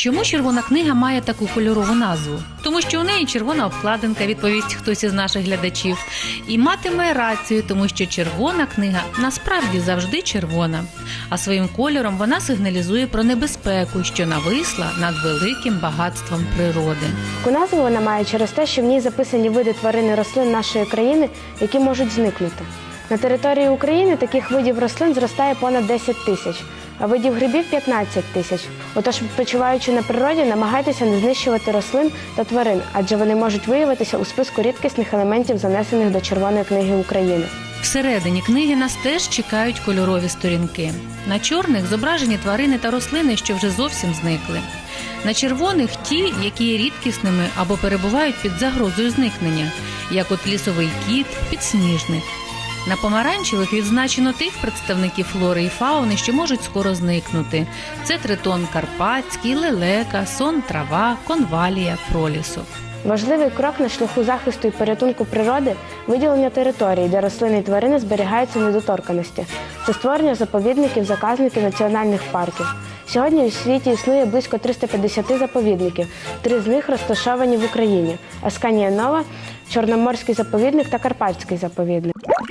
Чому червона книга має таку кольорову назву? Тому що у неї червона обкладинка, відповість хтось із наших глядачів, і матиме рацію, тому що червона книга насправді завжди червона, а своїм кольором вона сигналізує про небезпеку, що нависла над великим багатством природи. Таку назву вона має через те, що в ній записані види тварин і рослин нашої країни, які можуть зникнути. На території України таких видів рослин зростає понад 10 тисяч, видів грибів 15 тисяч. Отож, відпочиваючи на природі, намагайтеся не знищувати рослин та тварин, адже вони можуть виявитися у списку рідкісних елементів, занесених до Червоної книги України. Всередині книги нас теж чекають кольорові сторінки. На чорних зображені тварини та рослини, що вже зовсім зникли. На червоних ті, які є рідкісними або перебувають під загрозою зникнення, як от лісовий кіт, підсніжник. На помаранчевих відзначено тих представників флори і фауни, що можуть скоро зникнути. Це тритон карпатський, лелека, сон трава, конвалія, пролісок. Важливий крок на шляху захисту і порятунку природи виділення територій, де рослини і тварини зберігаються в недоторканості. Це створення заповідників, заказників національних парків. Сьогодні у світі існує близько 350 заповідників. Три з них розташовані в Україні: Асканія Нова, Чорноморський заповідник та Карпатський заповідник.